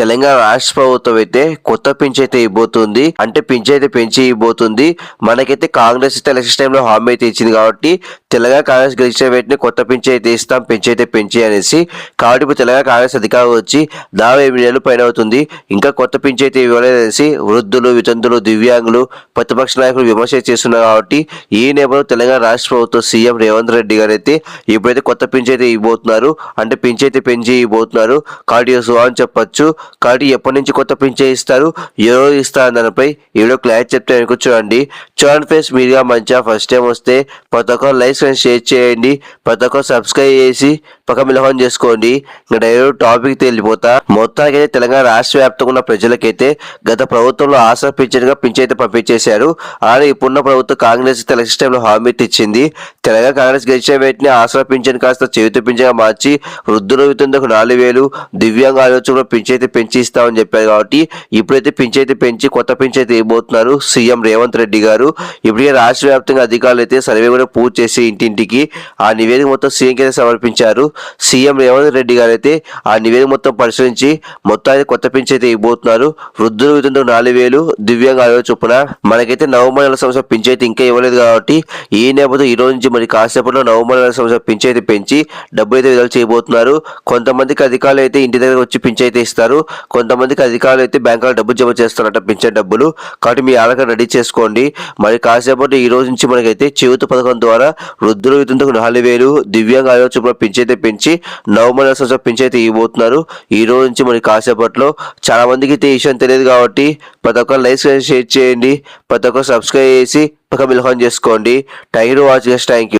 తెలంగాణ రాష్ట్ర ప్రభుత్వం అయితే కొత్త పింఛ్ అయితే ఇవ్వబోతుంది. అంటే పింఛ్ అయితే పెంచి ఇవ్వబోతుంది. మనకైతే కాంగ్రెస్ అయితే ఎలక్షన్ టైంలో హామీ అయితే ఇచ్చింది కాబట్టి తెలంగాణ కాంగ్రెస్ గెలిచిన వెంటనే కొత్త పింఛ్ అయితే ఇస్తాం పెంచి అయితే పెంచి అనేసి. కాబట్టి ఇప్పుడు తెలంగాణ కాంగ్రెస్ అధికారం వచ్చి దాదాపు ఎనిమిది నెలలు పైన అవుతుంది. ఇంకా కొత్త పింఛ్ అయితే ఇవ్వలేదనేసి వృద్ధులు వితంతులు దివ్యాంగులు ప్రతిపక్ష నాయకులు విమర్శ చేస్తున్నారు కాబట్టి ఈ నేపథ్యంలో తెలంగాణ రాష్ట్ర ప్రభుత్వం సీఎం రేవంత్ రెడ్డి గారు అయితే ఇప్పుడైతే కొత్త పింఛ్ అయితే ఇవ్వబోతున్నారు. అంటే పింఛ్ అయితే పెంచి ఇవ్వబోతున్నారు. కాబట్టి సో అని చెప్పొచ్చు. కాబట్టి ఎప్పటి నుంచి కొత్త పింఛన్ ఇస్తారు ఎవరో ఇస్తారు దానిపై. ఏడో క్లారిటీ చెప్తే వెనుక చూడండి. చూడండి ఫేస్ మీరుగా మంచిగా ఫస్ట్ టైం వస్తే ప్రతి ఒక్కరు లైక్స్ అండ్ షేర్ చేయండి. ప్రతి ఒక్కరు సబ్స్క్రైబ్ చేసి పక్క మిలహం చేసుకోండి. ఇంకా డైరెక్ట్ టాపిక్ తెలిపోతా మొత్తానికి అయితే తెలంగాణ రాష్ట్ర వ్యాప్తంగా ఉన్న ప్రజలకైతే గత ప్రభుత్వంలో ఆశ పింఛన్గా పింఛన్ అయితే పంపించేశారు. అలాగే ఇప్పుడున్న ప్రభుత్వం కాంగ్రెస్ ఎలక్షన్ టైంలో హామీ ఇచ్చింది తెలంగాణ కాంగ్రెస్ గెలిచిన వెంటనే ఆసరా పింఛన్ కాస్త చేతి పింఛన్గా మార్చి వృద్ధుల వితందుకు నాలుగు వేలు దివ్యాంగ ఆలోచన పింఛన్ అయితే పెంచి ఇస్తామని చెప్పారు కాబట్టి ఇప్పుడైతే పింఛన్ అయితే పెంచి కొత్త పింఛన్ అయితే ఇవ్వబోతున్నారు సీఎం రేవంత్ రెడ్డి గారు. ఇప్పటికే రాష్ట్ర వ్యాప్తంగా అధికారులు అయితే సర్వే కూడా పూర్తి చేసి ఇంటింటికి ఆ నివేదిక మొత్తం సీఎంకి సమర్పించారు. సీఎం రేవంత్ రెడ్డి గారు అయితే ఆ నివేదిక మొత్తం పరిశీలించి మొత్తానికి కొత్త పింఛన్ అయితే ఇవ్వబోతున్నారు. వృద్ధులు విధులు నాలుగు వేలు దివ్యాంగ ఆలోచన చొప్పున మనకైతే నవంబర్ నెల సంవత్సరం పింఛన్ అయితే ఇంకా ఇవ్వలేదు కాబట్టి ఈ నేపథ్యం ఈ రోజు నుంచి మరి కాసేపట్లో నవంబర్ నెల సంవత్సరం పింఛన్ అయితే పెంచి డబ్బులు అయితే విడుదల చేయబోతున్నారు. కొంతమందికి అధికారులు అయితే ఇంటి దగ్గర వచ్చి పింఛన్ అయితే ఇస్తారు. కొంతమందికి అధికారులు అయితే బ్యాంకులో డబ్బులు జమ చేస్తారట పింఛన్ డబ్బులు. కాబట్టి మీ ఆధార్ రెడీ చేసుకోండి. మరి కాసేపటి ఈ రోజు నుంచి మనకైతే చేయూత పథకం ద్వారా వృద్ధులు వితంతుకు నాలుగు వేలు దివ్యాంగ ఆలోచన పింఛన్ పెంచి నవంబర్ నెల సంవత్సరం ఇవ్వబోతున్నారు. ఈ రోజు నుంచి మరి కాసేపట్లో చాలా మందికి అయితే ఈ విషయం తెలియదు కాబట్టి ప్రతి ఒక్కరు లైక్ షేర్ చేయండి. ప్రతి ఒక్కరు సబ్స్క్రైబ్ చేసి పక్క మిల్హాన్ చేసుకోండి. టైర్ వాచ్ థ్యాంక్ యూ.